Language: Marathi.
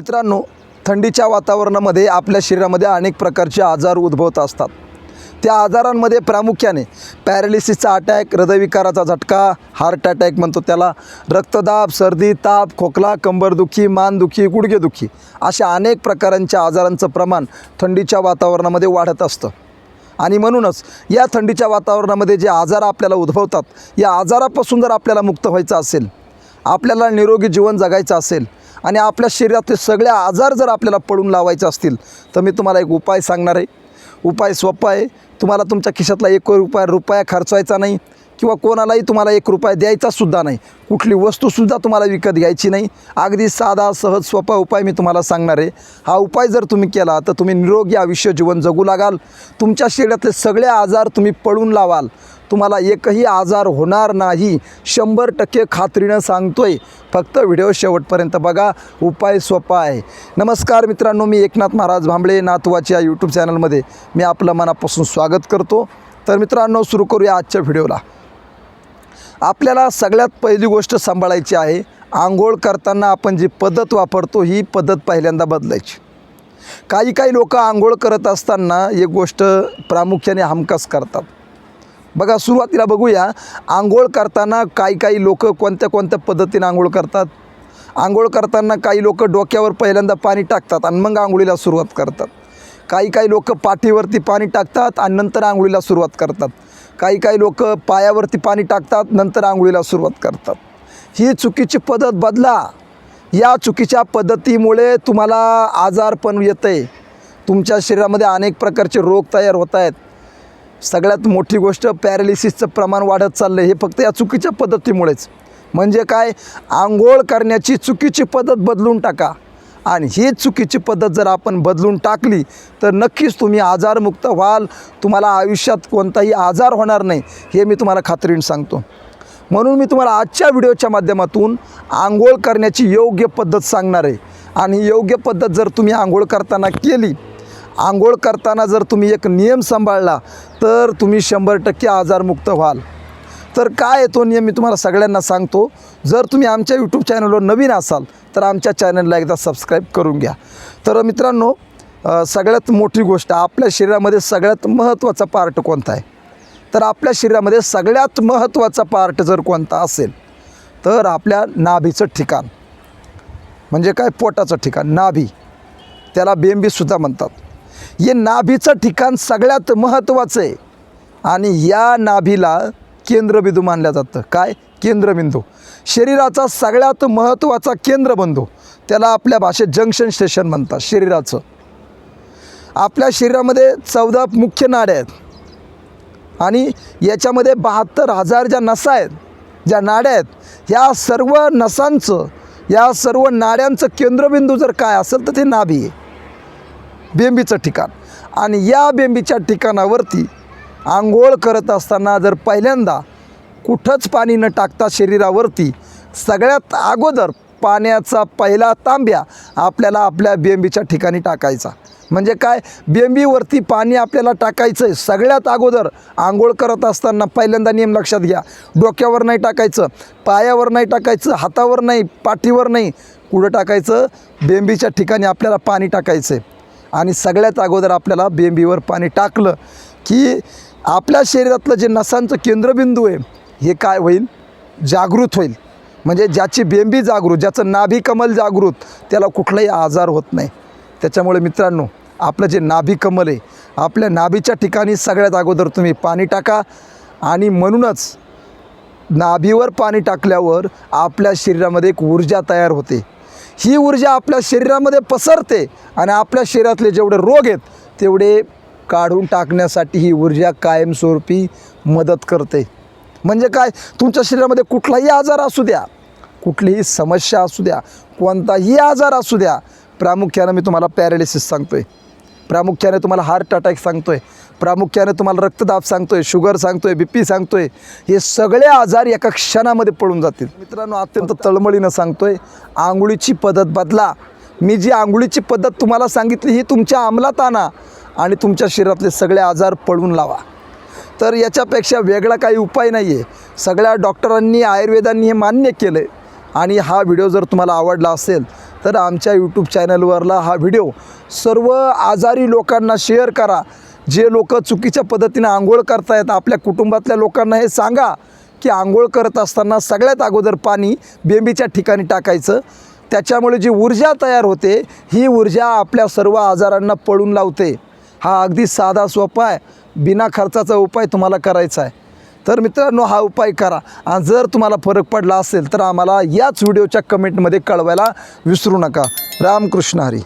मित्रांनो थंडीच्या वातावरणामध्ये आपल्या शरीरामध्ये अनेक प्रकारचे आजार उद्भवत असतात. त्या आजारांमध्ये प्रामुख्याने पॅरालिसिसचा अटॅक हृदयविकाराचा झटका हार्ट अटॅक म्हणतो त्याला रक्तदाब सर्दी ताप खोकला कंबरदुखी मानदुखी गुडघेदुखी अशा अनेक प्रकारांच्या आजारांचं प्रमाण थंडीच्या वातावरणामध्ये वाढत असतं. आणि म्हणूनच या थंडीच्या वातावरणामध्ये जे आजार आपल्याला उद्भवतात या आजारापासून जर आपल्याला मुक्त व्हायचं असेल आपल्याला निरोगी जीवन जगायचं असेल आणि आपल्या शरीरातले सगळे आजार जर आपल्याला पडून लावायचे असतील तर मी तुम्हाला एक उपाय सांगणार आहे. उपाय सोपा आहे. तुम्हाला तुमच्या खिशातला एक रुपया रुपया खर्चायचा नाही. किंवा कोणालाही तुम्हाला एक रुपया द्यायचासुद्धा नाही. कुठली वस्तूसुद्धा तुम्हाला विकत घ्यायची नाही. अगदी साधा सहज सोपा उपाय मी तुम्हाला सांगणार आहे. हा उपाय जर तुम्ही केला तर तुम्ही निरोगी आयुष्य जीवन जगू लागाल. तुमच्या शरीरातले सगळे आजार तुम्ही पळून लावाल. तुम्हाला एकही आजार होणार नाही. शंभर टक्के खात्रीनं सांगतोय. फक्त व्हिडिओ शेवटपर्यंत बघा. उपाय सोपा आहे. नमस्कार मित्रांनो मी एकनाथ महाराज भांबळे नातवाच्या या यूट्यूब चॅनलमध्ये मी आपलं मनापासून स्वागत करतो. तर मित्रांनो सुरू करूया आजच्या व्हिडिओला. आपल्याला सगळ्यात पहिली गोष्ट सांभाळायची आहे. आंघोळ करताना आपण जी पद्धत वापरतो ही पद्धत पहिल्यांदा बदलायची. काही काही लोक आंघोळ करत असताना एक गोष्ट प्रामुख्याने हमखास करतात. बघा सुरुवातीला बघूया. आंघोळ करताना काही काही लोक कोणत्या कोणत्या पद्धतीने आंघोळ करतात? आंघोळ करताना काही लोक डोक्यावर पहिल्यांदा पाणी टाकतात आणि मग आंघोळीला सुरुवात करतात. काही काही लोक पाठीवरती पाणी टाकतात आणि नंतर आंघोळीला सुरुवात करतात. काही काही लोक पायावरती पाणी टाकतात नंतर आंघोळीला सुरुवात करतात. ही चुकीची पद्धत बदला. या चुकीच्या पद्धतीमुळे तुम्हाला आजारपण येतं आहे तुमच्या शरीरामध्ये अनेक प्रकारचे रोग तयार होत आहेत. सगळ्यात मोठी गोष्ट पॅरालिसिसचं प्रमाण वाढत चाललं आहे हे फक्त या चुकीच्या पद्धतीमुळेच. म्हणजे काय? आंघोळ करण्याची चुकीची पद्धत बदलून टाका. आणि ही चुकीची पद्धत जर आपण बदलून टाकली तर नक्कीच तुम्ही आजारमुक्त व्हाल. तुम्हाला आयुष्यात कोणताही आजार होणार नाही हे मी तुम्हाला खात्रीने सांगतो. म्हणून मी तुम्हाला आजच्या व्हिडिओच्या माध्यमातून आंघोळ करण्याची योग्य पद्धत सांगणार आहे. आणि योग्य पद्धत जर तुम्ही आंघोळ करताना केली आंघोळ करताना जर तुम्ही एक नियम सांभाळला तर तुम्ही शंभर टक्के आजारमुक्त व्हाल. तर काय आहे तो नियम मी तुम्हाला सगळ्यांना सांगतो. जर तुम्ही आमच्या यूट्यूब चॅनलवर नवीन असाल तर आमच्या चॅनलला एकदा सबस्क्राईब करून घ्या. तर मित्रांनो सगळ्यात मोठी गोष्ट आपल्या शरीरामध्ये सगळ्यात महत्त्वाचा पार्ट कोणता आहे? तर आपल्या शरीरामध्ये सगळ्यात महत्त्वाचा पार्ट जर कोणता असेल तर आपल्या नाभीचं ठिकाण. म्हणजे काय? पोटाचं ठिकाण नाभी. त्याला बेंबीसुद्धा म्हणतात. हे नाभीचं ठिकाण सगळ्यात महत्त्वाचं आहे. आणि या नाभीला केंद्रबिंदू मानलं जातं. काय? केंद्रबिंदू शरीराचा सगळ्यात महत्त्वाचा केंद्रबिंदू त्याला आपल्या भाषेत जंक्शन स्टेशन म्हणतात शरीराचं. आपल्या शरीरामध्ये चौदा मुख्य नाड्या आहेत. आणि याच्यामध्ये बहात्तर हजार ज्या नसा आहेत ज्या नाड्या आहेत ह्या सर्व नसांचं या सर्व नाड्यांचं केंद्रबिंदू जर काय असेल तर ते नाभी आहे. बेंबीचं ठिकाण. आणि या बेंबीच्या ठिकाणावरती आंघोळ करत असताना जर पहिल्यांदा कुठंच पाणी न टाकता शरीरावरती सगळ्यात अगोदर पाण्याचा पहिला तांब्या आपल्याला आपल्या बेंबीच्या ठिकाणी टाकायचा. म्हणजे काय? बेंबीवरती पाणी आपल्याला टाकायचं आहे सगळ्यात अगोदर आंघोळ करत असताना पहिल्यांदा नियम लक्षात घ्या. डोक्यावर नाही टाकायचं पायावर नाही टाकायचं हातावर नाही पाठीवर नाही. कुठं टाकायचं बेंबीच्या ठिकाणी आपल्याला पाणी टाकायचं आहे आणि सगळ्यात अगोदर आपल्याला बेंबीवर पाणी टाकलं की आपल्या शरीरातलं जे नसांचं केंद्रबिंदू आहे हे काय होईल? जागृत होईल. म्हणजे ज्याची बेंबी जागृत ज्याचं नाभिकमल जागृत त्याला कुठलाही आजार होत नाही. त्याच्यामुळे मित्रांनो आपलं जे नाभिकमल आहे आपल्या नाभीच्या ठिकाणी सगळ्यात अगोदर तुम्ही पाणी टाका आणि म्हणूनच नाभीवर पाणी टाकल्यावर आपल्या शरीरामध्ये एक ऊर्जा तयार होते. ही ऊर्जा आपल्या शरीरामध्ये पसरते आणि आपल्या शरीरातले जेवढे रोग आहेत तेवढे काढून टाकण्यासाठी ही ऊर्जा कायमस्वरूपी मदत करते. म्हणजे काय? तुमच्या शरीरामध्ये कुठलाही आजार असू द्या कुठलीही समस्या असू द्या कोणताही आजार असू द्या प्रामुख्यानं मी तुम्हाला पॅरालिसिस सांगतो आहे प्रामुख्याने तुम्हाला हार्ट अटॅक सांगतो आहे प्रामुख्याने तुम्हाला रक्तदाब सांगतो आहे शुगर सांगतो आहे बी पी सांगतो आहे हे सगळे आजार एका क्षणामध्ये पळून जातील. मित्रांनो अत्यंत तळमळीनं सांगतो आहे आंघोळीची पद्धत बदला. मी जी आंघोळीची पद्धत तुम्हाला सांगितली ही तुमच्या अंमलात आणा. आणि तुमच्या शरीरातले सगळे आजार पळून लावा. तर याच्यापेक्षा वेगळा काही उपाय नाही आहे सगळ्या डॉक्टरांनी आयुर्वेदांनी हे मान्य केलं आणि हा व्हिडिओ जर तुम्हाला आवडला असेल तर आमच्या यूट्यूब चॅनलवरला हा व्हिडिओ सर्व आजारी लोकांना शेअर करा. जे लोक चुकीच्या पद्धतीने आंघोळ करतायत आपल्या कुटुंबातल्या लोकांना हे सांगा की आंघोळ करत असताना सगळ्यात अगोदर पाणी बेंबीच्या ठिकाणी टाकायचं. त्याच्यामुळे जी ऊर्जा तयार होते ही ऊर्जा आपल्या सर्व आजारांना पळून लावते. हा अगदी साधा सोपा आहे बिना खर्चाचा उपाय तुम्हाला करायचा आहे. तर मित्रांनो हा उपाय करा. आणि जर तुम्हाला फरक पडला असेल तर आम्हाला याच व्हिडिओच्या कमेंटमध्ये कळवायला विसरू नका. रामकृष्ण हरी.